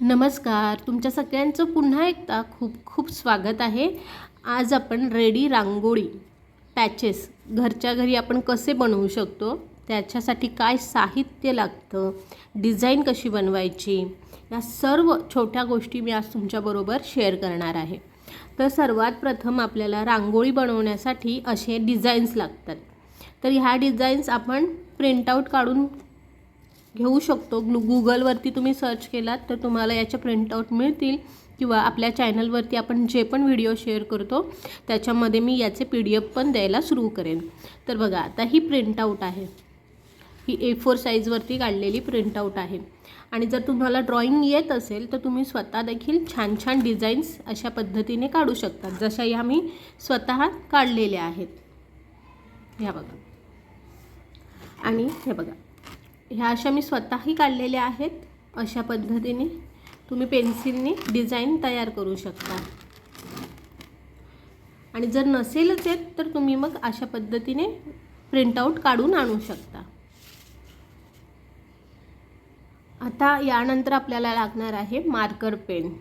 नमस्कार तुमच्या सगळ्यांचं पुन्हा एकदा खूप खूप स्वागत आहे. आज आपण रेडी रांगोळी पॅचेस घरच्या घरी आपण कसे बनवू शकतो त्याच्यासाठी काय साहित्य लागतं डिझाईन कशी बनवायची या सर्व छोट्या गोष्टी मी आज तुमच्याबरोबर शेअर करणार आहे. तर सर्वात प्रथम आपल्याला रांगोळी बनवण्यासाठी असे डिझाईन्स लागतात. तर ह्या डिझाईन्स आपण प्रिंटआउट काढून घेऊ शकतो. ग्लू गुगलवरती तुम्ही सर्च केलात तर तुम्हाला याचे प्रिंटआउट मिळतील किंवा आपल्या चॅनलवरती आपण जे पण व्हिडिओ शेअर करतो त्याच्यामध्ये मी याचे पी डी एफ पण द्यायला सुरू करेन. तर बघा आता ही प्रिंटआउट आहे. ही ए फोर साईजवरती काढलेली प्रिंटआउट आहे. आणि जर तुम्हाला ड्रॉइंग येत असेल तर तुम्ही स्वतः देखील छान छान डिझाईन्स अशा पद्धतीने काढू शकता जशा ह्या मी स्वतः काढलेल्या आहेत. ह्या बघा. आणि हे बघा. ह्या अशा मी स्वतःही काढलेल्या आहेत. अशा पद्धतीने तुम्ही पेन्सिलने डिझाईन तयार करू शकता. आणि जर नसेलच येत तर तुम्ही मग अशा पद्धतीने प्रिंटआउट काढून आणू शकता. आता यानंतर आपल्याला लागणार आहे marker pen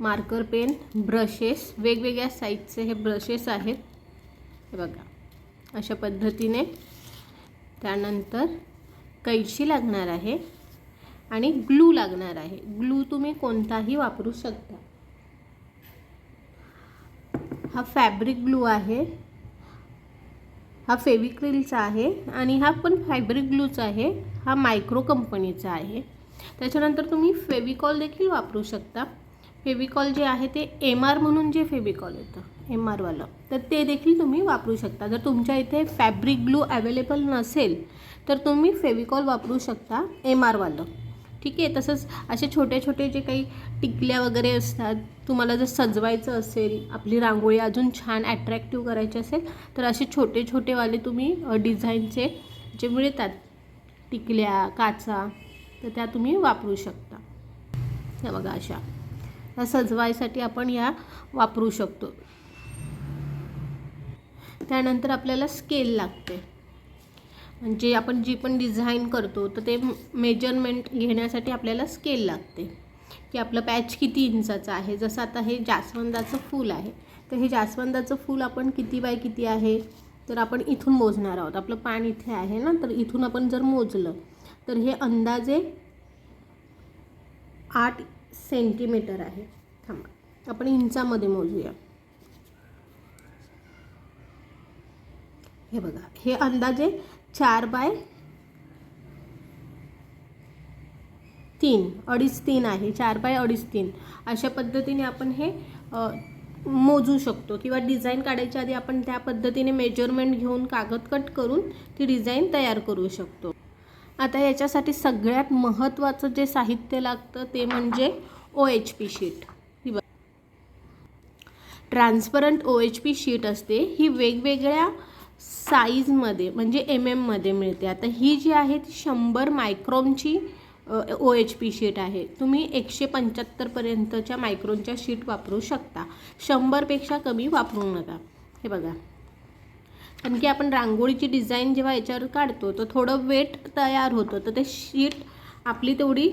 marker pen brushes वेगवेगळ्या साईजचे हे ब्रशेस आहेत. हे बघा. अशा पद्धतीने. त्यानंतर कैची लागणार आहे आणि ग्लू लागणार आहे. ग्लू तुम्ही कोणताही वापरू शकता. हा फॅब्रिक ग्लू आहे. हा फेविक्रिलचा आहे आणि हा पण फॅब्रिक ग्लूचा आहे. हा मायक्रो कंपनीचा आहे. त्याच्यानंतर तुम्ही फेविकॉल देखील वापरू शकता. फेविकॉल जे आहे ते एम आर म्हणून जे फेविकॉल येतं एम आरवालं तर ते देखील तुम्ही वापरू शकता. जर तुमच्या इथे फॅब्रिक ग्लू अवेलेबल नसेल तर तुम्ही फेविकॉल वापरू शकता एम आरवालं. ठीक आहे तसंच असे छोटे छोटे जे काही टिकल्या वगैरे असतात तुम्हाला जर सजवायचं असेल आपली रांगोळी अजून छान ॲट्रॅक्टिव्ह करायची असेल तर असे छोटे छोटेवाले तुम्ही डिझाईनचे जे मिळतात टिकल्या काचा तर त्या तुम्ही वापरू शकता. हे बघा अशा. या सजवायसाठी आपण या वापरू शकतो. त्यानंतर आपल्याला स्केल लागते. म्हणजे आपण जी पण डिझाईन करतो तर ते मेजरमेंट घेण्यासाठी आपल्याला स्केल लागते. की आपलं पॅच किती इंचाचं आहे? जसं आता हे जास्वंदाचं फूल आहे तर हे जास्वंदाचं फूल आपण किती बाय किती आहे? तर आपण इथून मोजणार आहोत. आपलं पान इथे आहे ना तर इथून आपण जर मोजलं तर हे अंदाजे आठ सेंटीमीटर आहे. थांबा आपण इंचामध्ये मोजूया. हे बघा हे अंदाजे चार बाय तीन अडीच तीन आहे. चार बाय अडीच तीन. अशा पद्धतीने आपण हे मोजू शकतो किंवा डिझाईन काढायच्या आधी आपण त्या पद्धतीने मेजरमेंट घेऊन कागद कट करून ती डिझाईन तयार करू शकतो. आता याच्यासाठी सगळ्यात महत्त्वाचं जे साहित्य लागतं ते म्हणजे ओ एच पी शीट. ही transparent O H P sheet असते. ही वेगवेगळ्या साईजमध्ये म्हणजे एम एममध्ये मिळते. आता ही जी आहे ती शंभर मायक्रोनची ओ एच पी शीट आहे. तुम्ही एकशे पंच्याहत्तरपर्यंतच्या मायक्रोनच्या शीट वापरू शकता. शंभरपेक्षा कमी वापरू नका. हे बघा. कारण की आपण रांगोळीची डिझाईन जेव्हा याच्यावर काढतो तर थोडं वेट तयार होतं. तर ते शीट आपली तेवढी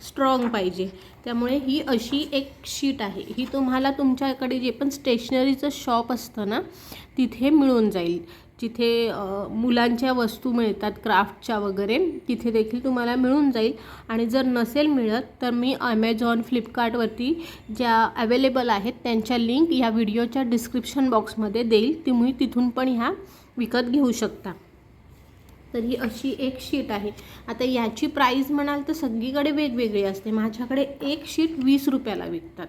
स्ट्रॉंग पाहिजे. त्यामुळे ही अशी एक शीट आहे. ही तुम्हाला तुमच्याकडे जे पण स्टेशनरीचं शॉप असतं ना तिथे मिळून जाईल. जिथे मुलांच्या वस्तू मिळतात क्राफ्टच्या वगैरे तिथे देखील तुम्हाला मिळून जाईल. आणि जर नसेल मिळत तर मी ॲमेझॉन फ्लिपकार्टवरती ज्या अवेलेबल आहेत त्यांच्या लिंक या व्हिडिओच्या डिस्क्रिप्शन बॉक्समध्ये देईल. तुम्ही तिथून पण ह्या विकत घेऊ शकता. तर ही अशी एक शीट आहे. आता याची प्राईस म्हणाल तर सगळीकडे वेगवेगळी असते. माझ्याकडे एक शीट वीस रुपयाला विकतात.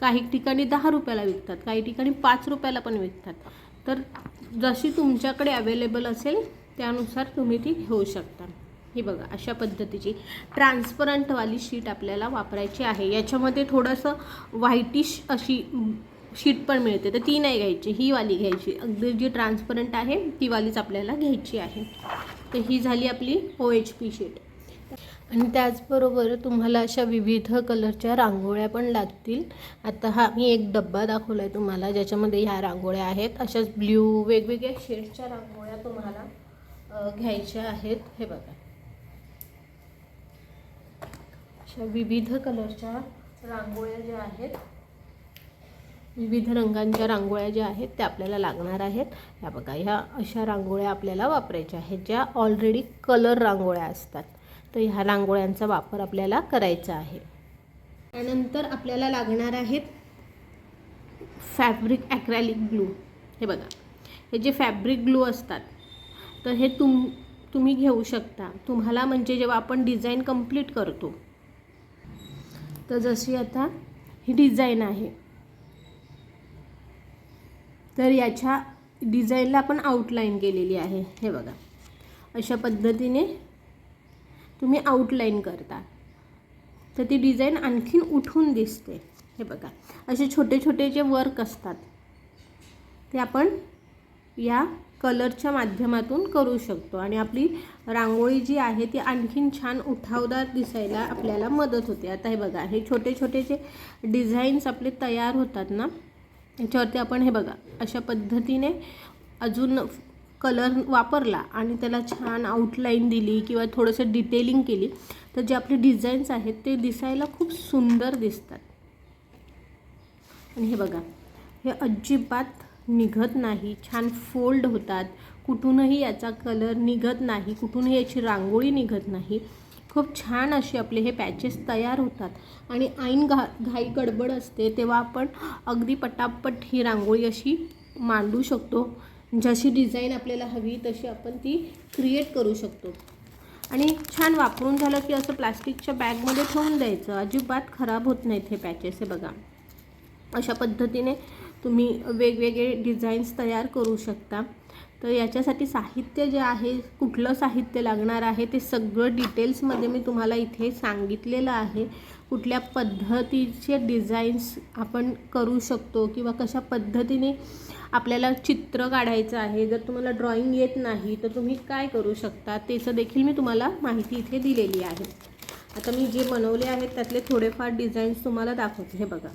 काही ठिकाणी दहा रुपयाला विकतात. काही ठिकाणी पाच रुपयाला पण विकतात. तर जशी तुमच्याकडे अवेलेबल असेल त्यानुसार तुम्ही ती घेऊ शकता. हे बघा अशा पद्धतीची ट्रान्सपरंटवाली शीट आपल्याला वापरायची आहे. याच्यामध्ये थोडंसं व्हाईटिश अशी शीट पण मिळते. तर ती नाही घ्यायची. ही वाली घ्यायची. अगदी जी ट्रान्सपरंट आहे ती वालीच आपल्याला घ्यायची आहे. तर ही झाली आपली ओ एच पी शीट आणि त्याचबरोबर तुम्हाला अशा विविध कलरच्या रांगोळ्या पण लागतील. आता हा मी एक डब्बा दाखवला आहे तुम्हाला ज्याच्यामध्ये ह्या रांगोळ्या आहेत. अशाच ब्ल्यू वेगवेगळ्या शेडच्या रांगोळ्या तुम्हाला घ्यायच्या आहेत. हे बघा. अशा विविध कलरच्या रांगोळ्या ज्या आहेत विविध रंगांच्या रांगोळ्या ज्या आहेत त्या आपल्याला लागणार आहेत. ह्या बघा ह्या अशा रांगोळ्या आपल्याला वापरायच्या आहेत ज्या ऑलरेडी कलर रांगोळ्या असतात. तर ह्या रांगोळ्यांचा वापर आपल्याला करायचा आहे. त्यानंतर आपल्याला लागणार आहेत फॅब्रिक ॲक्रॅलिक ग्लू हे बघा हे जे फॅब्रिक ग्लू असतात तर हे तुम तुम्ही घेऊ शकता. तुम्हाला म्हणजे जेव्हा आपण डिझाईन कंप्लीट करतो तर जशी आता ही डिझाईन आहे तर याच्या डिझाईनला आपण आउटलाईन केलेली आहे. हे बघा. अशा पद्धतीने तुम्ही आउटलाईन करता. तर ती डिझाईन आणखीन उठून दिसते. हे बघा. असे छोटे छोटे जे वर्क असतात ते आपण या कलरच्या माध्यमातून करू शकतो. आणि आपली रांगोळी जी आहे ती आणखीन छान उठावदार दिसायला आपल्याला मदत होते. आता हे बघा. हे छोटे छोटे जे डिझाईन्स आपले तयार होतात ना याच्यावरती आपण हे बघा अशा पद्धतीने अजून कलर वापरला आणि त्याला छान आउटलाईन दिली किंवा थोडंसं डिटेलिंग केली तर जे आपले डिझाईन्स आहेत ते दिसायला खूप सुंदर दिसतात. आणि हे बघा हे अजिबात निघत नाही छान फोल्ड होतात. कुठूनही याचा कलर निघत नाही कुठूनही याची रांगोळी निघत नाही. खूप छान असे आपले हे पॅचेस तयार होतात. आणि ऐन घा घाई गडबड असते तेव्हा आपण अगदी पटापट ही रांगोळी अशी मांडू शकतो. जशी डिझाईन आपल्याला हवी तशी आपण ती क्रिएट करू शकतो. आणि छान वापरून झालं की असं प्लास्टिकच्या बॅगमध्ये ठेवून द्यायचं. अजिबात खराब होत नाहीत हे पॅचेस हे बघा. अशा पद्धतीने तुम्ही वेगवेगळे डिझाईन्स तयार करू शकता. तर याच्यासाठी साहित्य जे आहे कुठलं साहित्य लागणार आहे ते सगळं डिटेल्समध्ये मी तुम्हाला इथे सांगितलेलं आहे. कुठल्या पद्धतीचे डिझाईन्स आपण करू शकतो किंवा कशा पद्धतीने आपल्याला चित्र काढायचं आहे. जर तुम्हाला ड्रॉइंग येत नाही तर तुम्ही काय करू शकता? त्याचं देखील मी तुम्हाला माहिती इथे दिलेली आहे. आता मी जे बनवले आहेत त्यातले थोडेफार डिझाईन्स तुम्हाला दाखवते. हे बघा.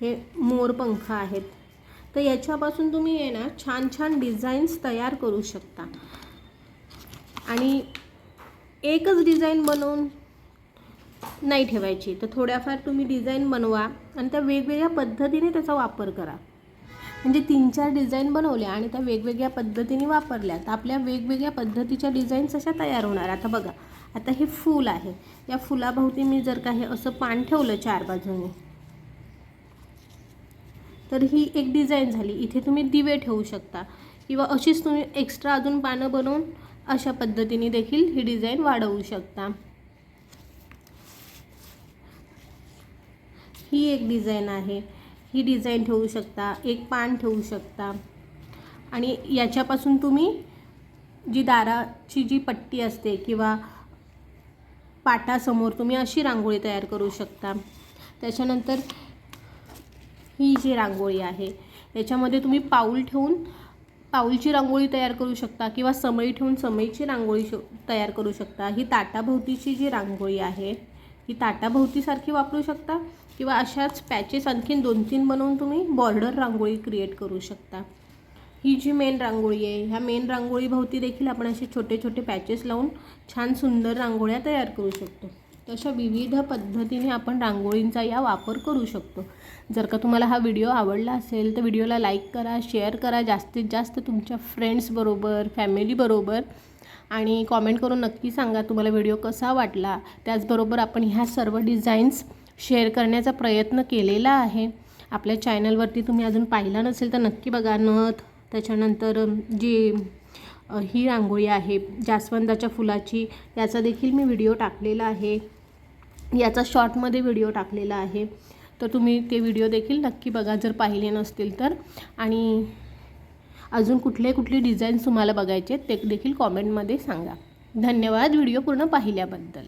हे मोरपंख आहेत. तर याच्यापासून तुम्ही आहे ना छान छान डिझाईन्स तयार करू शकता. आणि एकच डिझाईन बनवून नाही ठेवायची. तर थोड्याफार तुम्ही डिझाईन बनवा आणि त्या वेगवेगळ्या पद्धतीने त्याचा वापर करा. म्हणजे तीन चार डिझाईन बनवल्या आणि त्या वेगवेगळ्या पद्धतीने वापरल्या तर आपल्या वेगवेगळ्या पद्धतीच्या डिझाईन्स अशा तयार होणार. आता बघा आता हे फूल आहे. या फुलाभोवती मी जर का हे असं पान ठेवलं चार बाजूने तर ही एक डिझाईन झाली. इथे तुम्ही दिवे ठेवू शकता. किंवा अशीच तुम्ही एक्स्ट्रा अजून पानं बनवून अशा पद्धतीने देखील ही डिझाईन वाढवू शकता. ही एक डिझाईन आहे. ही डिझाईन ठेवू शकता. एक पान ठेवू शकता. आणि याच्यापासून तुम्ही जी दाराची जी पट्टी असते किंवा पाटासमोर तुम्ही अशी रांगोळी तयार करू शकता. त्याच्यानंतर ही जी रांगोळी आहे याच्यामध्ये तुम्ही पाऊल ठेवून पाऊलची रांगोळी तयार करू शकता किंवा समई ठेवून समईची रांगोळी तयार करू शकता. ही ताटाभोवतीची जी रांगोळी आहे ही ताटाभोवतीसारखी वापरू शकता किंवा अशाच पॅचेस आणखीन दोन तीन बनवून तुम्ही बॉर्डर रांगोळी क्रिएट करू शकता. ही जी मेन रांगोळी आहे ह्या मेन रांगोळीभोवती देखील आपण असे छोटे छोटे पॅचेस लावून छान सुंदर रांगोळ्या तयार करू शकतो. तशा विविध पद्धतीने आपण रांगोळींचा या वापर करू शकतो. जर का तुम्हाला हा व्हिडिओ आवडला असेल तर व्हिडिओला लाईक करा शेअर करा. जास्तीत जास्त तुमच्या फ्रेंड्सबरोबर फॅमिलीबरोबर आणि कॉमेंट करून नक्की सांगा तुम्हाला व्हिडिओ कसा वाटला. त्याचबरोबर आपण ह्या सर्व डिझाईन्स शेअर करण्याचा प्रयत्न केलेला आहे. आपल्या चॅनलवरती तुम्ही अजून पाहिला नसेल तर नक्की बघा. नथ त्याच्यानंतर जी ही रांगोळी आहे जास्वंदाच्या फुलाची. याचा देखील मी व्हिडिओ टाकलेला आहे. याचा शॉर्टमध्ये व्हिडिओ टाकलेला आहे. तर तुम्ही ते व्हिडिओ देखील नक्की बघा जर पाहिले नसतील तर. आणि अजून कुठले कुठले डिझाईन्स तुम्हाला बघायचे ते देखील कॉमेंटमध्ये सांगा. धन्यवाद व्हिडिओ पूर्ण पाहिल्याबद्दल.